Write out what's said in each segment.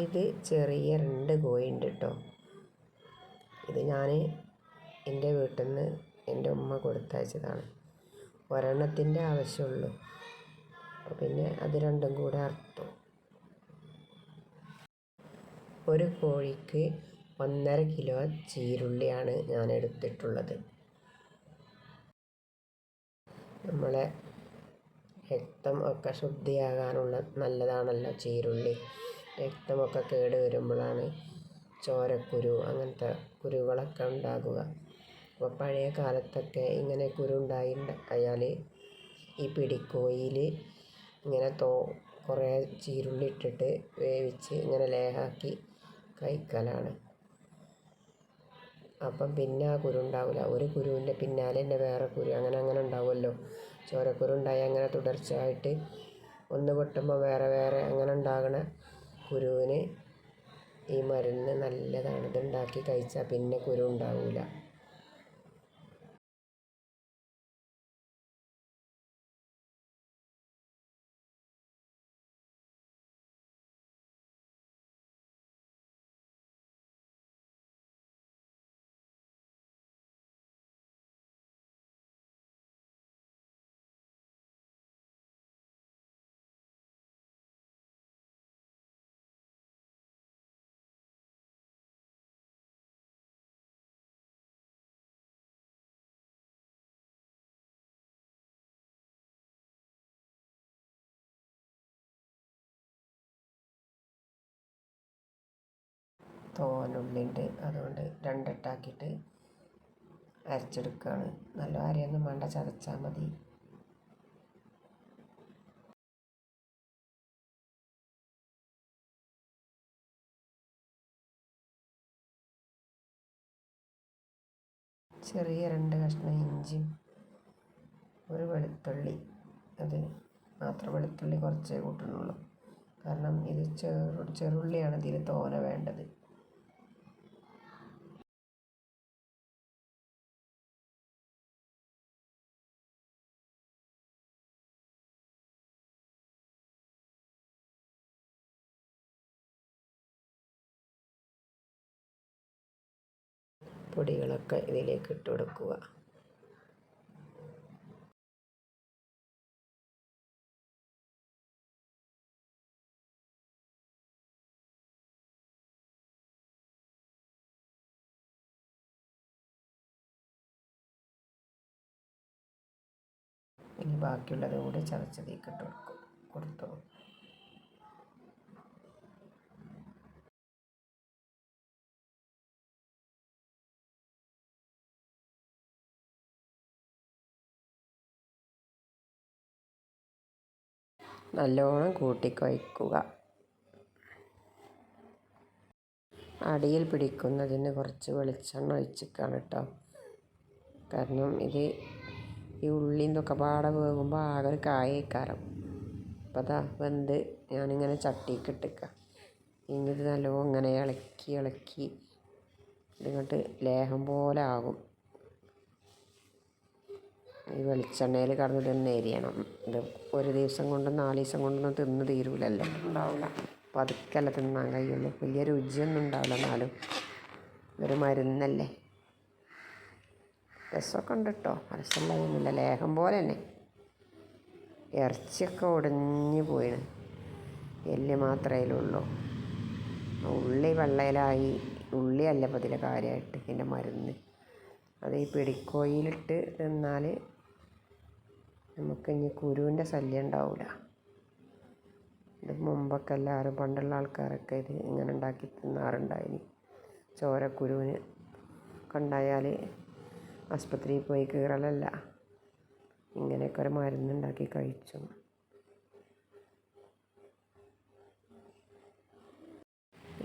ഇത് ചെറിയ രണ്ട് കോഴി ഉണ്ട് കേട്ടോ ഇത് ഞാൻ എന്റെ വീട്ടിൽ നിന്ന് എന്റെ ഉമ്മ കൊടുത്തയച്ചതാണ്. ഒരെണ്ണത്തിന്റെ ആവശ്യമുള്ളൂ പിന്നെ അത് രണ്ടും കൂടെ അറുത്തു. ഒരു കോഴിക്ക് ഒന്നര കിലോ ചീരുള്ളിയാണ് ഞാൻ എടുത്തിട്ടുള്ളത്. നമ്മളെ രക്തം ഒക്കെ ശുദ്ധിയാകാനുള്ള നല്ലതാണല്ലോ ചീരുള്ളി. രക്തമൊക്കെ കേട് വരുമ്പോഴാണ് ചോരക്കുരു അങ്ങനത്തെ കുരുകളൊക്കെ ഉണ്ടാകുക. അപ്പോൾ പഴയ കാലത്തൊക്കെ ഇങ്ങനെ കുരു ഉണ്ടായി ആയാൽ ഈ പിടിക്കോയിൽ ഇങ്ങനെ തോ കുറേ ചീരുള്ളി ഇട്ടിട്ട് വേവിച്ച് ഇങ്ങനെ ലേഹാക്കി കഴിക്കലാണ്. അപ്പം പിന്നെ ആ കുരു ഉണ്ടാവില്ല ഒരു കുരുവിന്റെ പിന്നാലെ തന്നെ വേറെ കുരു അങ്ങനെ അങ്ങനെ ഉണ്ടാവുമല്ലോ. ചോരക്കുരു ഉണ്ടായി അങ്ങനെ തുടർച്ചയായിട്ട് ഒന്ന് പൊട്ടുമ്പോൾ വേറെ വേറെ അങ്ങനെ ഉണ്ടാകണ കുരുവിന് ഈ മരുന്ന് നല്ലതാണ്. ഇത് ഉണ്ടാക്കി കഴിച്ചാൽ പിന്നെ കുരു ഉണ്ടാവില്ല തോനുള്ളിണ്ട് അതുകൊണ്ട് രണ്ടിട്ടാക്കിയിട്ട് അരച്ചെടുക്കുകയാണ് നല്ല അരയൊന്നും വേണ്ട ചതച്ചാൽ മതി. ചെറിയ രണ്ട് കഷ്ണം ഇഞ്ചിയും ഒരു വെളുത്തുള്ളി. അത് മാത്രം വെളുത്തുള്ളി കുറച്ചേ കൂട്ടുന്നുള്ളൂ. കാരണം ഇത് ചെറു ചെറുള്ളിയാണ് ഇതിൽ തോന വേണ്ടത്. പൊടികളൊക്കെ ഇതിലേക്ക് ഇട്ട് കൊടുക്കുക. ഇനി ബാക്കിയുള്ളത് കൂടി ചതച്ചതേക്ക് ഇട്ട് കൊടുക്കും. കൊടുത്തു നല്ലോണം കൂട്ടിക്കുഴയ്ക്കുക അടിയിൽ പിടിക്കുന്നതിന് കുറച്ച് വെളിച്ചെണ്ണ ഒഴിച്ചിക്കാണ് കേട്ടോ. കാരണം ഇത് ഈ ഉള്ളി എന്നൊക്കെ പാടെ വേകുമ്പോൾ ആകെ ഒരു കായക്കാരം. അപ്പോൾ അതാ വെന്ത് ഞാനിങ്ങനെ ചട്ടിക്ക് ഇട്ടിക്ക ഇത് നല്ലോണം ഇങ്ങനെ ഇളക്കി ഇളക്കി ഇതിങ്ങോട്ട് ലേഹം പോലെ ആകും. ഈ വെളിച്ചെണ്ണയിൽ കടന്ന് തിന്ന് എരിയണം ഇത് ഒരു ദിവസം കൊണ്ടും നാല് ദിവസം കൊണ്ടൊന്നും തിന്ന് തീരൂലല്ലോ. ഉണ്ടാവില്ല പതുക്കല്ല തിന്നാൻ കഴിയുള്ളൂ. വലിയ രുചിയൊന്നും ഉണ്ടാവില്ല എന്നാലും. ഒരു മരുന്നല്ലേ? രസമൊക്കെ ഉണ്ട് കേട്ടോ രസമുള്ളതൊന്നുമില്ല ലേഹം പോലെ തന്നെ. ഇറച്ചിയൊക്കെ ഒടിഞ്ഞു പോയിന് എല്ല് മാത്രമേ ഉള്ളൂ. ഉള്ളി വെള്ളയിലായി. ഉള്ളിയല്ല ഇപ്പോൾ ഇതിലെ കാര്യമായിട്ട് ഇതിന്റെ മരുന്ന്. അത് ഈ പിടിക്കോയിലിട്ട് തിന്നാൽ നമുക്ക് ഇനി കുരുവിന്റെ ശല്യം ഉണ്ടാവില്ല. ഇത് മുമ്പൊക്കെ എല്ലാവരും പണ്ടുള്ള ആൾക്കാരൊക്കെ ഇത് ഇങ്ങനെ ഉണ്ടാക്കി തിന്നാറുണ്ടായിനി. ചോരക്കുരുവിന് കണ്ടായാൽ ആസ്പത്രിയിൽ പോയി കീറലല്ല. ഇങ്ങനെയൊക്കെ ഒരു മരുന്നുണ്ടാക്കി കഴിച്ചു.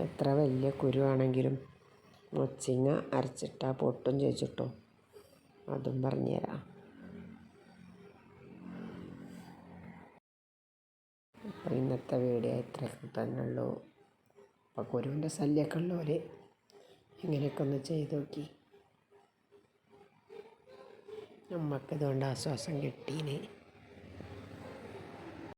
എത്ര വലിയ കുരുവാണെങ്കിലും മൊച്ചിങ്ങ അരച്ചിട്ടാൽ പൊട്ടും ചോദിച്ചിട്ടോ. അതും പറഞ്ഞുതരാം അപ്പോൾ ഇന്നത്തെ വീഡിയോ ഇത്രയൊക്കെ തന്നെ ഉള്ളൂ. അപ്പോൾ കുരുവിന്റെ ശല്യമൊക്കെ ഉള്ളവർ ഇങ്ങനെയൊക്കെ ഒന്ന് ചെയ്ത് നോക്കി. നമുക്കിതുകൊണ്ട് ആശ്വാസം കിട്ടീന്.